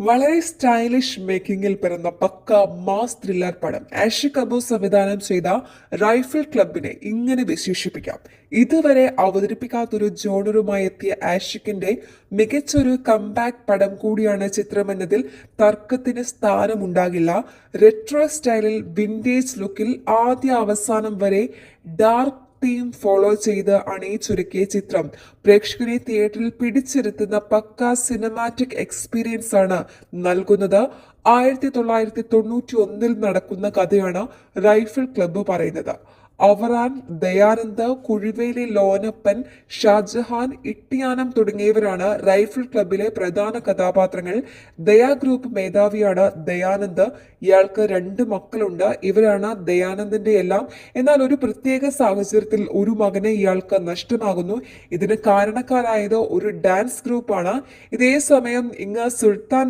വളരെ സ്റ്റൈലിഷ് മേക്കിംഗിൽ പിറന്ന പക്ക mass thriller പടം ആഷി കപൂർ സംവിധാനം ചെയ്ത റൈഫിൾ ക്ലബിനെ ഇങ്ങനെ വിശേഷിപ്പിക്കാം. ഇതുവരെ അവതരിപ്പിക്കാത്തൊരു ജോണറുമായി എത്തിയ ആഷിക്കിന്റെ മികച്ചൊരു കംബാക്ക് പടം കൂടിയാണ് ചിത്രമെന്നതിൽ തർക്കത്തിന് സ്ഥാനമുണ്ടാകില്ല. റെട്രോ സ്റ്റൈലിൽ വിന്റേജ് ലുക്കിൽ ആദ്യ അവസാനം വരെ ഡാർക്ക് തീം ഫോളോ ചെയ്ത് അണിയിച്ചൊരുക്കിയ ചിത്രം. പ്രേക്ഷകരെ തിയേറ്ററിൽ പിടിച്ചിരുത്തുന്ന പക്ക സിനിമാറ്റിക് എക്സ്പീരിയൻസ് ആണ് നൽകുന്നത്. ആയിരത്തി തൊള്ളായിരത്തി തൊണ്ണൂറ്റി ഒന്നിൽ നടക്കുന്ന കഥയാണ് റൈഫിൾ ക്ലബ്ബ് പറയുന്നത്. അവറാൻ ദയാനന്ദ് കുഴിവേലി ലോനപ്പൻ ഷാജഹാൻ ഇട്ടിയാനം തുടങ്ങിയവരാണ് റൈഫിൾ ക്ലബിലെ പ്രധാന കഥാപാത്രങ്ങൾ. ദയാ ഗ്രൂപ്പ് മേധാവിയാണ് ദയാനന്ദ്. ഇയാൾക്ക് രണ്ട് മക്കളുണ്ട്. ഇവരാണ് ദയാനന്ദിന്റെ എല്ലാം. എന്നാൽ ഒരു പ്രത്യേക സാഹചര്യത്തിൽ ഒരു മകനെ ഇയാൾക്ക് നഷ്ടമാകുന്നു. ഇതിന് കാരണക്കാരായത് ഒരു ഡാൻസ് ഗ്രൂപ്പാണ്. ഇതേ സമയം ഇങ്ങ് സുൽത്താൻ